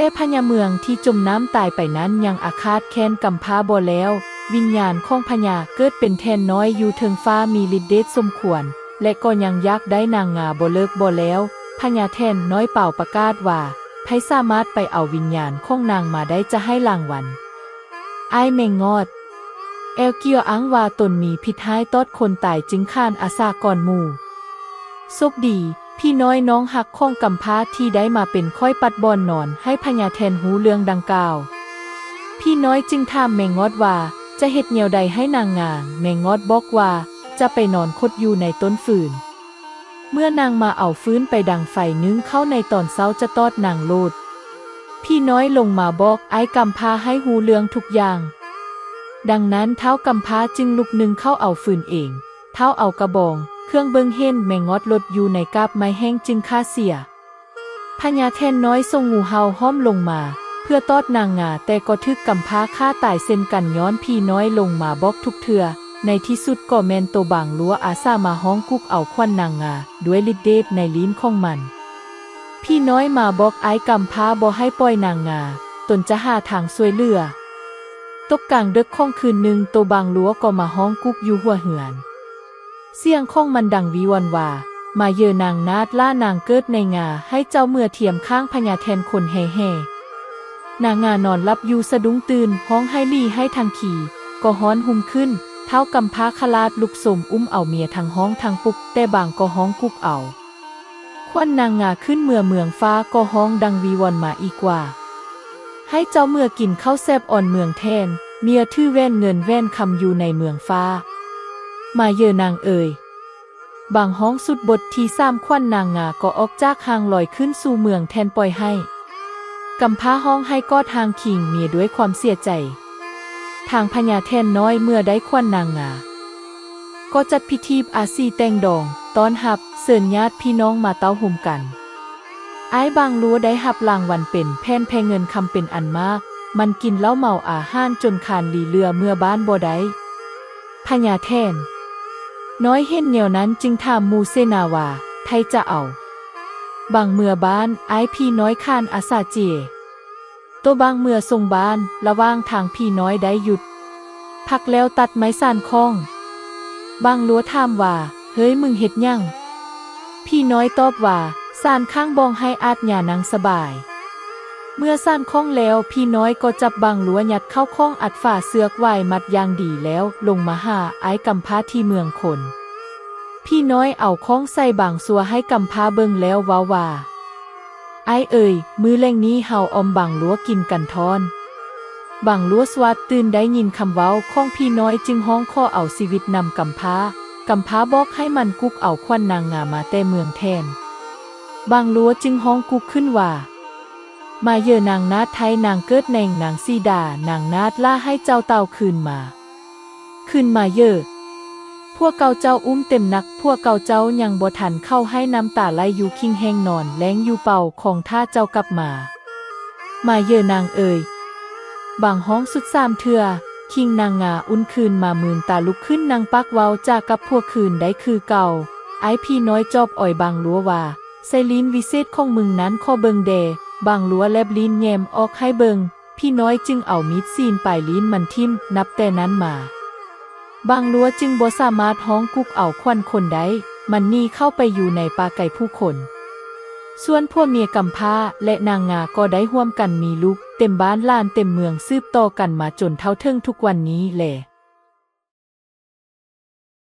แต่พญาเมืองที่จมน้ำตายไปนั้นยังอาฆาตแค้นกำพร้าบ่แล้ว วิญญาณของพญาเกิดเป็นแทนน้อยอยู่เทิงฟ้ามีฤทธิ์เดชสมควร และก็ยังยักได้นางงาบ่เลิกบ่แล้วพญาแทนน้อยเป่าประกาศว่าไผสามารถไปเอาวิญญาณของนางมาได้จะให้รางวัลไอ้ายแมงงอดแอลเกียวอ้างวาตนมีพิษให้ตอดคนตายจึงข้านอาสาก่อนหมู่โชคดี พี่น้อยน้องหักข้องกำพร้าที่ได้มาเป็นค่อยปัดบอนนอนให้พญาแทนหูเรื่องดังกล่าว พี่น้อยจึงถามแมงงอดว่าจะเฮ็ดเหนียวใดให้นางงาแมงงอดบอกว่าจะไปนอนคดอยู่ในต้นฟืน เมื่อนางมาเอาฟื้นไปดังไฟนึ่งเข้าในตอนเช้าจะตอดนางโลด พี่น้อยลงมาบอกไอ้กำพาให้หูเรื่องทุกอย่าง ดังนั้นเท้ากำพาจึงลุกหนึ่งเข้าเอาฟืนเอง เท้าเอากระบอง เครื่องเบิงเห็นแมงงอดลดอยู่ในกาบไม้แห้งจึงฆ่าเสียพญาแทนน้อยทรงงูเห่าห้อมลงมา เพื่อตอดนางงาแต่ก็ทึกกำพ้าฆ่าตายเส้นกันย้อนพี่น้อยลงมาบอกทุกเถื่อในที่สุดก็แมนโตบางลัวอาซามาห้องกุกเอาควันนางงาด้วยฤทธิ์เดชในลิ้นของมัน พี่น้อยมาบอกไอ้กำพ้าบ่ให้ปล่อยนางงาตนจะหาทางช่วยเหลือตกกลางดึกข้องคืนหนึ่งโตบางลัวก็มาห้องกุกอยู่หัวเหือน เสียงข้องมันดังวิวรณ์ว่ามาเยอนางนาดล่านางเกิดในงาให้เจ้าเมื่อเทียมข้างพญาแทนคนแห่แห่นางงานอนรับอยู่สะดุ้งตื่นห้องให้ลีให้ทางขี่ ก็ฮ้อนหุ่มขึ้น เท้ากำพ้าคลาดลุกสมอุ้มเอาเมียทางห้องทางปุก แต่บางก็ห้องกุกเอา ควันนางงาขึ้นเมื่อเมืองฟ้าก็ห้องดังวีวอนมาอีกว่า ให้เจ้าเมื่อกินข้าวแซบอ่อนเมืองแทน เมียทื่อแว่นเงินแว่นคำอยู่ในเมืองฟ้า มาเยอนางเอ่ยบางห้องสุดบทที่สามควันนางงาก็ออกจากหางลอยขึ้นสู่เมืองแทนปล่อยให้กำพร้าห้องให้กอดทางขิงเมียด้วยความเสียใจ ทางพญาแทนน้อยเมื่อได้ควันนางงา ก็จัดพิธีอาซีแต่งดองต้อนหับเสิญญาติพี่น้องมาเต้าห่มกัน ไอ้บางลัวได้หับรางวัลเป็นแพนแพงเงินคำเป็นอันมาก มันกินเหล้าเมาอาห้านจนคานลีเรือเมื่อบ้านบ่ได้พญาแทน น้อยเห็นเหนียวนั้นจึงถามมูเซนาวา ไทยจะเอา บางเมื่อบ้านไอพี่น้อยคานอาซาเจ ตัวบางเมื่อทรงบ้านระว่างทางพี่น้อยได้หยุด พักแล้วตัดไม้สานคล้อง บางลัวถามว่า เฮ้ยมึงเฮ็ดยังพี่น้อยตอบว่าสานข้างบองให้อาจหยานางสบาย เมื่อสร้านคล้องแล้วพี่น้อยก็จับบางลัวยัดเข้าข้องอัดฝ่าเสือกไว้มัดยางดีแล้ว ลงมาหาไอ้กำพร้าที่เมืองคน พี่น้อยเอาข้องใส่บางสัวให้กำพร้าเบิงแล้วว้าว่าไอ้เอ่ยมือแรงนี้เฮาอมบางลัวกินกันทอนบางลัวสวัดตื่นได้ยินคำเว้าของพี่น้อยจึงห้องข้อเอาชีวิตนำกำพร้ากำพร้าบอกให้มันกุกเอาควันนางงามาแต่เมืองแทน บางลัวจึงห้องกุกขึ้นว่า มาเยอนางนาดไทยนางเกิดแนงนางซีดานางนาดล่าให้เจ้าเต่าคืนมา คืนมาเยอพวกเกาเจ้าอุ้มเต็มนัก พวกเกาเจ้ายังบ่ทันเข้าให้น้ำตาไหลอยู่คิงแหงนอนแล้งอยู่เป่าของท่าเจ้ากลับมา มาเยอนางเอ่ยบางห้องสุดสามเถื่อคิงนางงาอุ่นคืนมามืนตาลุกขึ้นนางปักเว้าจากกับพวกคืนได้คือเก่า ไอพี่น้อยจอบอ่อยบางลัวว่าไซลินวิเศษของมึงนั้นข้อเบิงเด บางลัวแลบลิ้นแยมออกให้เบิง พี่น้อยจึงเอามิดซีนปลายลิ้นมันทิ่มนับแต่นั้นมา บางลัวจึงบ่สามารถห้องกุกเอาควันคนได้ มันนี่เข้าไปอยู่ในป่าไก่ผู้คน ส่วนพวกเมียกำพร้าและนางงาก็ได้ร่วมกันมีลูก เต็มบ้านลานเต็มเมืองซืบต่อกันมาจนเท่าเทิงทุกวันนี้แหละ